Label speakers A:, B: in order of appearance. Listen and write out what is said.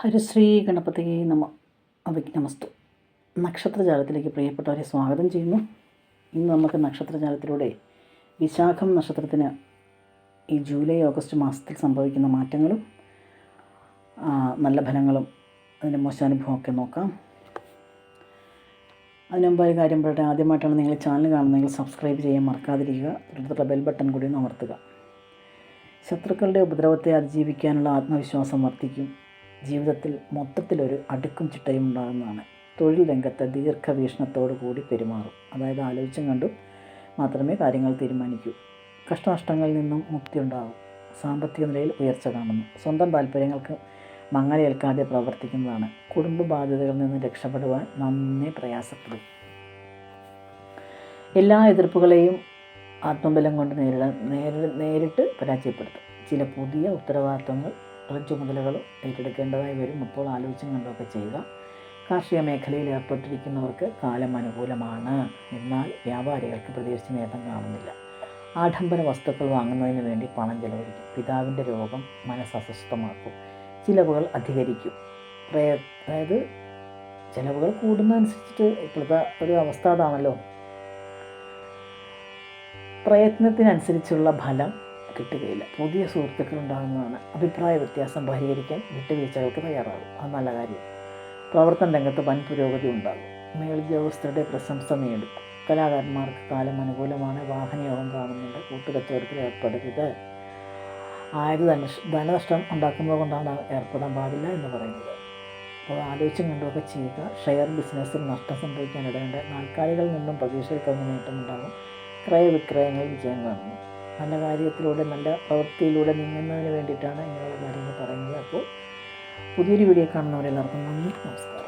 A: ഹരിശ്രീ ഗണപതിയെ നമ. അവിഘ്നമസ്തു. നക്ഷത്രജാലത്തിലേക്ക് പ്രിയപ്പെട്ടവരെ സ്വാഗതം ചെയ്യുന്നു. ഇന്ന് നമുക്ക് നക്ഷത്രജാലത്തിലൂടെ വിശാഖം നക്ഷത്രത്തിന് ഈ ജൂലൈ ഓഗസ്റ്റ് മാസത്തിൽ സംഭവിക്കുന്ന മാറ്റങ്ങളും നല്ല ഫലങ്ങളും അതിന്റെ മോശാനുഭവമൊക്കെ നോക്കാം. അതിന് ഒരു കാര്യം പറയട്ടെ. ആദ്യമായിട്ടാണ് നിങ്ങൾ ചാനൽ കാണുന്നതെങ്കിൽ സബ്സ്ക്രൈബ് ചെയ്യാൻ മറക്കാതിരിക്കുക. തൊട്ടടുത്തുള്ള ബെൽ ബട്ടൺ കൂടി ഒന്ന് അമർത്തുക. ശത്രുക്കളുടെ ഉപദ്രവത്തെ അതിജീവിക്കാനുള്ള ആത്മവിശ്വാസം വർദ്ധിക്കും. ജീവിതത്തിൽ മൊത്തത്തിലൊരു അടുക്കും ചിട്ടയും ഉണ്ടാകുന്നതാണ്. തൊഴിൽ രംഗത്ത് ദീർഘവീക്ഷണത്തോടു കൂടി പെരുമാറും. അതായത് ആലോചിച്ചും കണ്ടും മാത്രമേ കാര്യങ്ങൾ തീരുമാനിക്കൂ. കഷ്ടനഷ്ടങ്ങളിൽ നിന്നും മുക്തി ഉണ്ടാകും സാമ്പത്തിക നിലയിൽ ഉയർച്ച കാണുന്നു. സ്വന്തം താല്പര്യങ്ങൾക്ക് മങ്ങലേൽക്കാതെ പ്രവർത്തിക്കുന്നതാണ്. കുടുംബ ബാധ്യതകളിൽ നിന്ന് രക്ഷപ്പെടുവാൻ നന്നേ പ്രയാസപ്പെടും. എല്ലാ എതിർപ്പുകളെയും ആത്മബലം കൊണ്ട് നേരിടാൻ നേരി നേരിട്ട് പരാജയപ്പെടുത്തും. ചില പുതിയ ഉത്തരവാദിത്വങ്ങൾ ചുമതലകളും ഏറ്റെടുക്കേണ്ടതായി വരും. അപ്പോൾ ആലോചിച്ചും കണ്ടൊക്കെ ചെയ്യുക. കാർഷിക മേഖലയിൽ ഏർപ്പെട്ടിരിക്കുന്നവർക്ക് കാലം അനുകൂലമാണ്. എന്നാൽ വ്യാപാരികൾക്ക് പ്രതീക്ഷിച്ച നേട്ടം കാണുന്നില്ല. ആഡംബര വസ്തുക്കൾ വാങ്ങുന്നതിന് വേണ്ടി പണം ചെലവഴിക്കും. പിതാവിന്റെ രോഗം മനസ്സ് അസ്വസ്ഥമാക്കും ചിലവുകൾ അധികരിക്കും. പ്രയ അതായത് ചിലവുകൾ കൂടുന്നതനുസരിച്ചിട്ട് ഇപ്പോഴത്തെ ഒരു അവസ്ഥ അതാണല്ലോ. പ്രയത്നത്തിനനുസരിച്ചുള്ള ഫലം കിട്ടുകയില്ല. പുതിയ സുഹൃത്തുക്കൾ ഉണ്ടാകുന്നതാണ് അഭിപ്രായ വ്യത്യാസം പരിഹരിക്കാൻ വിട്ടുവീഴ്ചകൾക്ക് തയ്യാറാകും. അത് നല്ല കാര്യം. പ്രവർത്തന രംഗത്ത് വൻ പുരോഗതി ഉണ്ടാകും. മേൽദ്യോഗസ്ഥരുടെ പ്രശംസ നേടും. കലാകാരന്മാർക്ക് കാലം അനുകൂലമാണ്. വാഹനയോഗം കാണുന്നുണ്ട്. കൂട്ടുകച്ചവടത്തിൽ ഏർപ്പെടരുത്. ആയത് ധന ധനനഷ്ടം ഉണ്ടാക്കുന്നത് കൊണ്ടാണ് ഏർപ്പെടാൻ പാടില്ല എന്ന് പറയുന്നത്. അപ്പോൾ ആലോചിച്ചും കണ്ടുമൊക്കെ ചെയ്യുക. ഷെയർ ബിസിനസ്സിൽ നഷ്ടം സംഭവിക്കാനിടയുണ്ട് നാൽക്കാലികളിൽ നിന്നും പ്രതീക്ഷയിൽ തന്നെ നേട്ടമുണ്ടാകും. ക്രയവിക്രയങ്ങൾ വിജയം കാണുന്നു. നല്ല കാര്യത്തിലൂടെ നല്ല പ്രവൃത്തിയിലൂടെ നീങ്ങുന്നതിന് വേണ്ടിയിട്ടാണ് ഇങ്ങനെയുള്ള കാര്യങ്ങൾ പറയുന്നത്. അപ്പോൾ പുതിയൊരു വീഡിയോ കാണുന്നവരെല്ലാവർക്കും നന്ദി നമസ്കാരം.